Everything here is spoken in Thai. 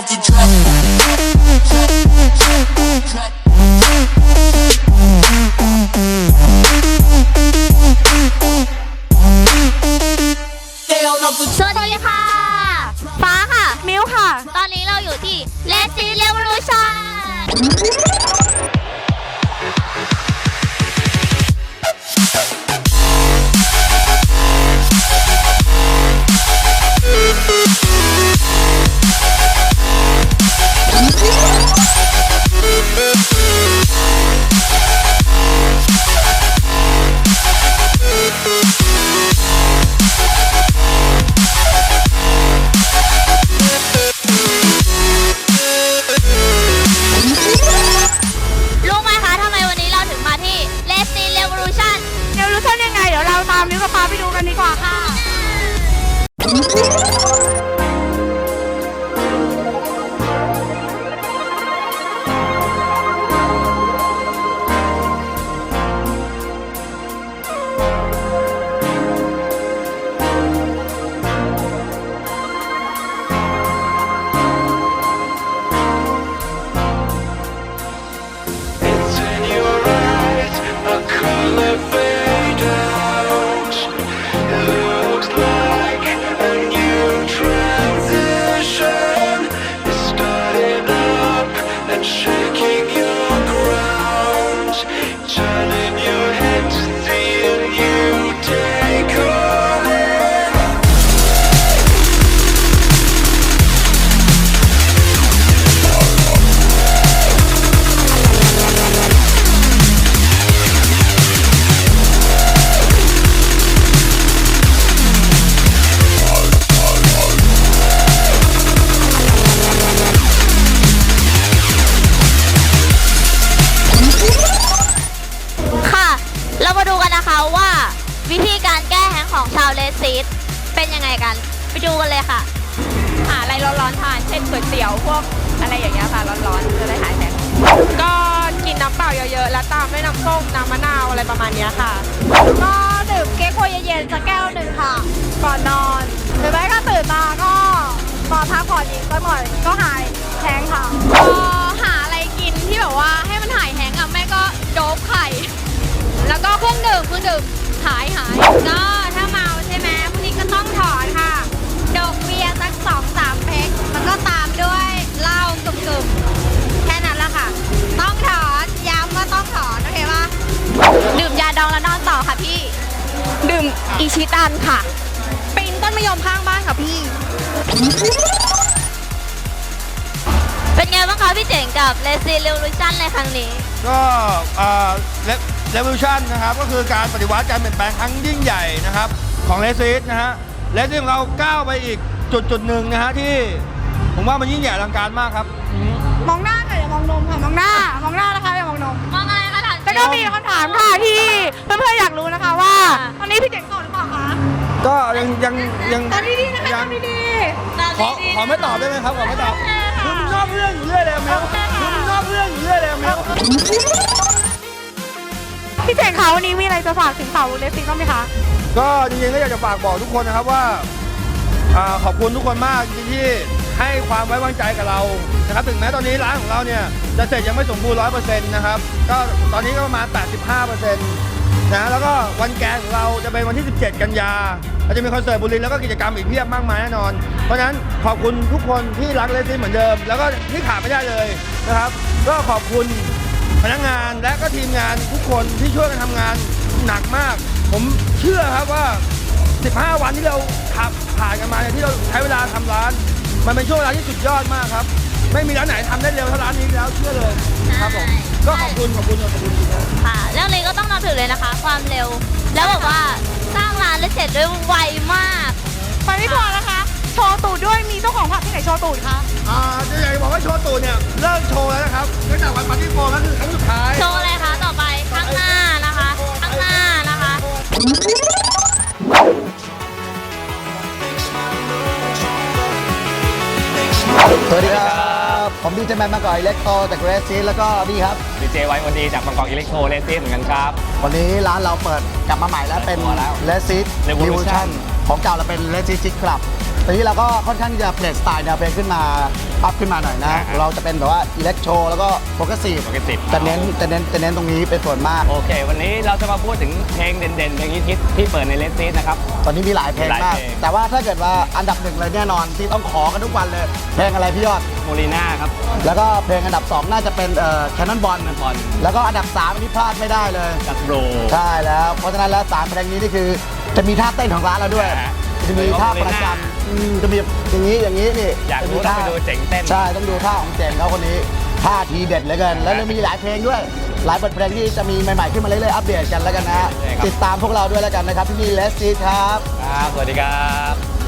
Down off the drop. Down off the สวัสดีค่ะ ฟ้าค่ะ มิวค่ะ ตอนนี้เราอยู่ที่ Let's See Revolution รู้ไหมคะทำไมวันนี้เราถึงมาที่ Let's See Revolution เดี๋ยวรู้เท่ายังไง เดี๋ยวเราตามมิวกับฟ้าไปดูกันดีกว่าค่ะ ซีดเป็นยังไงกัน ไปดูกันเลยค่ะ หาอะไรร้อนๆทาน เช่นก๋วยเตี๋ยวพวกอะไรอย่างเงี้ยค่ะร้อนๆจะได้หายแพ้ก็กินน้ำเปล่าเยอะๆ แล้วตามด้วยน้ำส้มน้ำมะนาวอะไรประมาณเนี้ยค่ะ ก็ดื่มเก๊กฮวเย็นๆสักแก้วหนึ่งค่ะ ก่อนนอนหรือไม่ก็ตื่นมาก็ตอนพักผ่อนอีกสักหน่อยก็หายแท้งค่ะก็หาอะไรกินที่แบบว่าให้มันหายแห้งอะแม่ก็โดบไข่ แล้วก็เครื่องดื่มเครื่องดื่มหายหายก็ ชิตันค่ะปีนต้นมะยมข้างบ้านค่ะพี่ เป็นไงบ้างคะพี่เจ๋งกับ Let's See Revolution ในครั้งนี้ ก็เรวิชันนะครับก็คือการปฏิวัติการเปลี่ยนแปลงครั้งยิ่งใหญ่นะครับ ของเลซิสนะฮะเลซิสของเราก้าวไปอีกจุดจุดหนึ่งนะฮะที่ผมว่ามันยิ่งใหญ่อลังการมากครับอืมมองหน้าค่ะอย่ามองนมค่ะมองหน้ามองหน้านะคะอย่ามองนมมองอะไรคะถามแล้วก็มีคำถามค่ะที่เพื่อนๆอยากรู้นะคะว่าตอนนี้พี่เจ๋งโสด ก็ยังยังยังตอนดีๆนะคะยัตอนดีขอขอไม่ตอบได้ไหมครับขอไม่ตอบคือมึงชอบเรื่องอยู่เรื่อยเลยอะเมลคือมึงชอบเรื่องอยู่เรื่อยเลยอะเมลๆพี่เจ๋งคะวันนี้มีอะไรจะฝากถึงสาวเลสซิ่งบ้างไหมคะก็จริงๆก็อยากจะฝากบอกทุกคนนะครับว่าอ่าขอบคุณทุกคนมากจริงๆที่ให้ความไว้วางใจกับเรานะครับถึงแม้ตอนนี้ร้านของเราเนี่ยจะเสร็จยังไม่สมบูรณ์ร้อยเปอร์เซ็นต์นะครับก็ตอนนี้ก็ประมาณ85เปอร์เซ็นต์ นะแล้วก็วันแกนของเราจะเป็นวันที่ 17 กันยาเราจะมีคอนเสิร์ตบุรีแล้วก็กิจกรรมอีกเพียบมากมายแน่นอน เพราะฉะนั้นขอบคุณทุกคนที่รักเลซิ่เหมือนเดิม แล้วก็ที่ขาดไม่ได้เลยนะครับ ก็ขอบคุณพนักงานและก็ทีมงานทุกคนที่ช่วยกันทำงานหนักมาก ผมเชื่อครับว่า 15 วันที่เราขับผ่านกันมาเนี่ยที่เราใช้เวลาทำร้าน มันเป็นช่วงเวลาที่สุดยอดมากครับ ไม่มีร้านไหนทำได้เร็วเท่าร้านนี้แล้วเชื่อเลยครับผมก็ขอบคุณขอบคุณขอบคุณจริงๆนะค่ะเรื่องนี้ก็ต้องนับถือเลยนะคะ ความเร็ว แล้วแบบว่าสร้างร้านและเสร็จด้วยไวมากไปไม่พอนะคะ โชว์ตูดด้วยมีเจ้าของผับที่ไหนโชว์ตูดคะอ่าจะอยากจะบอกว่าโชว์ตูเนี่ยเลิกโชว์แล้วนะครับเนื่องจากวันปาร์ตี้โฟร์ก็คือครั้งสุดท้ายโชว์อะไรคะต่อไปข้างหน้านะคะข้างหน้านะคะ ผมดีเจแมนมาก่อยเล็กโตจากเรสซีแล้วก็นี่ครับ ดีเจไว้วันดีจากบางกอกอิเล็กโทรเลสซิสเหมือนกันครับ วันนี้ร้านเราเปิดกลับมาใหม่แล้วเป็นตัวแล้วเลสซี Revolution โของเก่าเราเป็นเลสซิจิกคลับ ตอนนี้เราก็ค่อนข้างที่จะเปลี่ยนสไตล์แนวเพลงขึ้นมาอัพขึ้นมาหน่อยนะ อ่าฮะเราจะเป็นแบบว่าอิเล็กโทรแล้วก็โฟกัสซีฟ progressive จะเน้นจะเน้นจะเน้นตรงนี้เป็นส่วนมาก โอเค วันนี้เราจะมาพูดถึงเพลงเด่นๆเพลงฮิตๆที่เปิดในเลสซีดนะครับ ตอนนี้มีหลายเพลงมีหลายมาก เพลง แต่ว่าถ้าเกิดว่าอันดับหนึ่งเลยแน่นอนที่ต้องขอกันทุกวันเลย เพลงอะไรพี่ยอด โมลีน่าครับแล้วก็เพลงอันดับ 2 น่าจะเป็นเอ่อแคนนอนบอล Cannonball แล้วก็อันดับ3อันนี้พลาดไม่ได้เลยจักโบรใช่แล้ว เพราะฉะนั้นแล้วสามเพลงนี้นี่คือจะมีท่าเต้นของร้านเราด้วย อ่าฮะจะมีท่าประจำ อืมจะมีอย่างนี้อย่างนี้นี่อยากรู้จะมีต้องไปดูเจ๋งเต้น ใช่ต้องดูท่าของเจ๋งเขาคนนี้ท่าทีเด็ดเหลือเกินแล้วยังมีหลายเพลงด้วย หลายบทเพลงที่จะมีใหม่ๆขึ้นมาเรื่อยๆอัปเดตกันแล้วกันนะฮะใช่ครับติดตามพวกเราด้วยแล้วกันนะครับที่นี่เลสซีครับ ครับ สวัสดีครับ